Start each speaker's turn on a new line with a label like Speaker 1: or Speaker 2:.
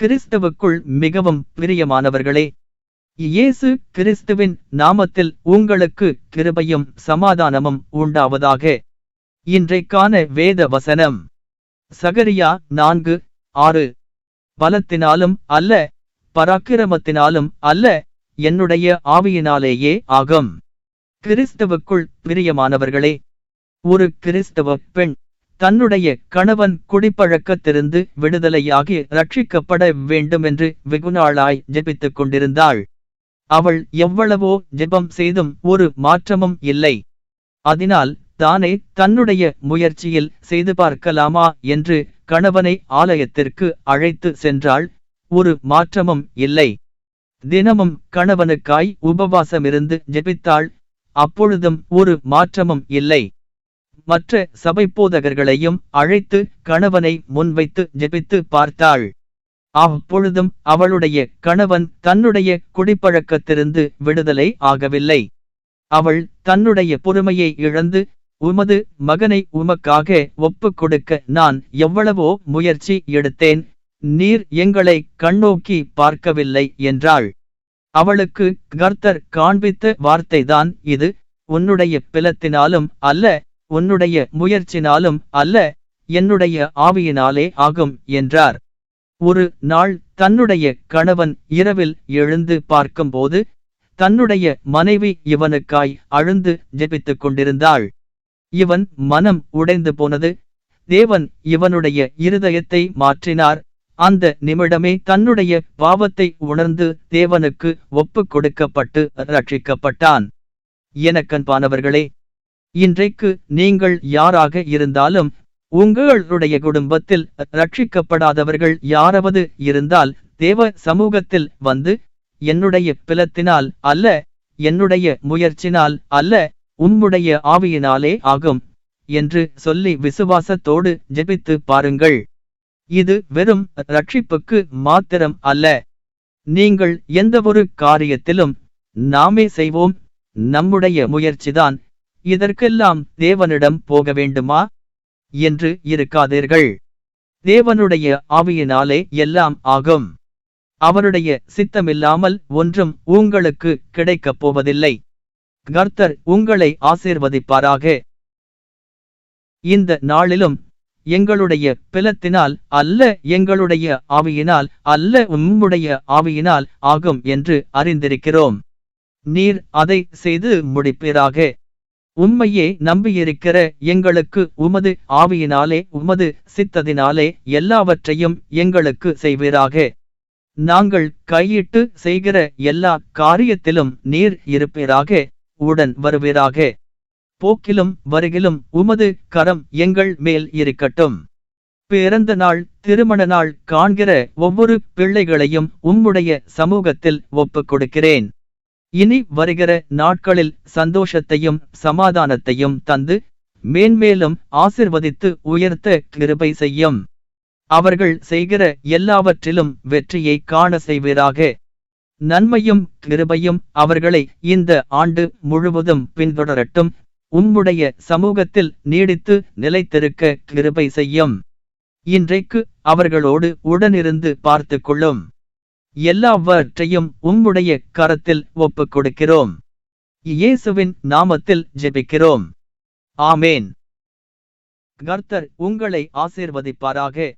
Speaker 1: கிறிஸ்தவுக்குள் மிகவும் பிரியமானவர்களே இயேசு கிறிஸ்துவின் நாமத்தில் உங்களுக்கு கிருபையும் சமாதானமும் உண்டாவதாக. இன்றைக்கான வேத வசனம். சகரியா நான்கு ஆறு. பலத்தினாலும் அல்ல பராக்கிரமத்தினாலும் அல்ல என்னுடைய ஆவியினாலேயே ஆகும். கிறிஸ்தவுக்குள் பிரியமானவர்களே ஒரு கிறிஸ்தவ பெண் தன்னுடைய கணவன் குடிப்பழக்கத்திலிருந்து விடுதலையாகி ரட்சிக்கப்பட வேண்டுமென்று வெகுநாளாய் ஜெபித்துக் கொண்டிருந்தாள். அவள் எவ்வளவோ ஜெபம் செய்தும் ஒரு மாற்றமும் இல்லை. அதனால் தானே தன்னுடைய முயற்சியில் செய்து பார்க்கலாமா? என்று கணவனை ஆலயத்திற்கு அழைத்து சென்றாள். ஒரு மாற்றமும் இல்லை. தினமும் கணவனுக்காய் உபவாசமிருந்து ஜெபித்தாள். அப்பொழுதும் ஒரு மாற்றமும் இல்லை. மற்ற சபைப்போதகர்களையும் அழைத்து கணவனை முன்வைத்து ஜெபித்து பார்த்தாள். அப்பொழுதும் அவளுடைய கணவன் தன்னுடைய குடிப்பழக்கத்திலிருந்து விடுதலை ஆகவில்லை. அவள் தன்னுடைய பொறுமையை இழந்து உமது மகனை உமக்காக ஒப்புக் கொடுக்க நான் எவ்வளவோ முயற்சி எடுத்தேன் நீர் எங்களை கண்ணோக்கி பார்க்கவில்லை என்றாள். அவளுக்கு கர்த்தர் காண்பித்த வார்த்தைதான் இது உன்னுடைய பிலத்தினாலும் அல்ல உன்னுடைய முயற்சினாலும் அல்ல என்னுடைய ஆவியினாலே ஆகும் என்றார். ஒரு நாள் தன்னுடைய கணவன் இரவில் எழுந்து பார்க்கும்போது தன்னுடைய மனைவி இவனுக்காய் அழுந்து ஜெபித்துக் கொண்டிருந்தாள். இவன் மனம் உடைந்து போனது. தேவன் இவனுடைய இருதயத்தை மாற்றினார். அந்த நிமிடமே தன்னுடைய பாவத்தை உணர்ந்து தேவனுக்கு ஒப்புக் கொடுக்கப்பட்டு ரட்சிக்கப்பட்டான். எனக்கன்பானவர்களே இன்றைக்கு நீங்கள் யாராக இருந்தாலும் உங்களுடைய குடும்பத்தில் ரட்சிக்கப்படாதவர்கள் யாராவது இருந்தால் தேவ சமூகத்தில் வந்து என்னுடைய பிலத்தினால் அல்ல என்னுடைய முயற்சினால் அல்ல உம்முடைய ஆவியினாலே ஆகும் என்று சொல்லி விசுவாசத்தோடு ஜெபித்து பாருங்கள். இது வெறும் ரட்சிப்புக்கு மாத்திரம் அல்ல. நீங்கள் எந்தவொரு காரியத்திலும் நாமே செய்வோம். நம்முடைய முயற்சிதான் இதற்கெல்லாம் தேவனிடம் போக வேண்டுமா? என்று இருக்காதீர்கள். தேவனுடைய ஆவியினாலே எல்லாம் ஆகும். அவருடைய சித்தமில்லாமல் ஒன்றும் உங்களுக்கு கிடைக்கப் போவதில்லை. கர்த்தர் உங்களை ஆசீர்வதிப்பாராக. இந்த நாளிலும் எங்களுடைய பிலத்தினால் அல்ல எங்களுடைய ஆவியினால் அல்ல உம்முடைய ஆவியினால் ஆகும் என்று அறிந்திருக்கிறோம். நீர் அதை செய்து முடிப்பீராக. உம்மையே நம்பியிருக்கிற எங்களுக்கு உமது ஆவியினாலே உமது சித்ததினாலே எல்லாவற்றையும் எங்களுக்கு செய்வீராக. நாங்கள் கையிட்டு செய்கிற எல்லா காரியத்திலும் நீர் இருப்பீராக உடன் வருவீராக. போக்கிலும் வருகிலும் உமது கரம் எங்கள் மேல் இருக்கட்டும். பிறந்த நாள் திருமண நாள் காண்கிற ஒவ்வொரு பிள்ளைகளையும் உம்முடைய சமூகத்தில் ஒப்புக் கொடுக்கிறேன் இனி வருகிற நாட்களில் சந்தோஷத்தையும் சமாதானத்தையும் தந்து மேன்மேலும் ஆசிர்வதித்து உயர்த்த கிருபை செய்யும். அவர்கள் செய்கிற எல்லாவற்றிலும் வெற்றியை காண செய்வீராக. நன்மையும் கிருபையும் அவர்களை இந்த ஆண்டு முழுவதும் பின்தொடரட்டும். உம்முடைய சமூகத்தில் நீடித்து நிலைத்திருக்க கிருபை செய்யும். இன்றைக்கு அவர்களோடு உடனிருந்து பார்த்து கொள்ளும். எல்லாவற்றையும் உம்முடைய கரத்தில் ஒப்புக் கொடுக்கிறோம் இயேசுவின் நாமத்தில் ஜெபிக்கிறோம். ஆமேன். கர்த்தர் உங்களை ஆசீர்வதிப்பாராக.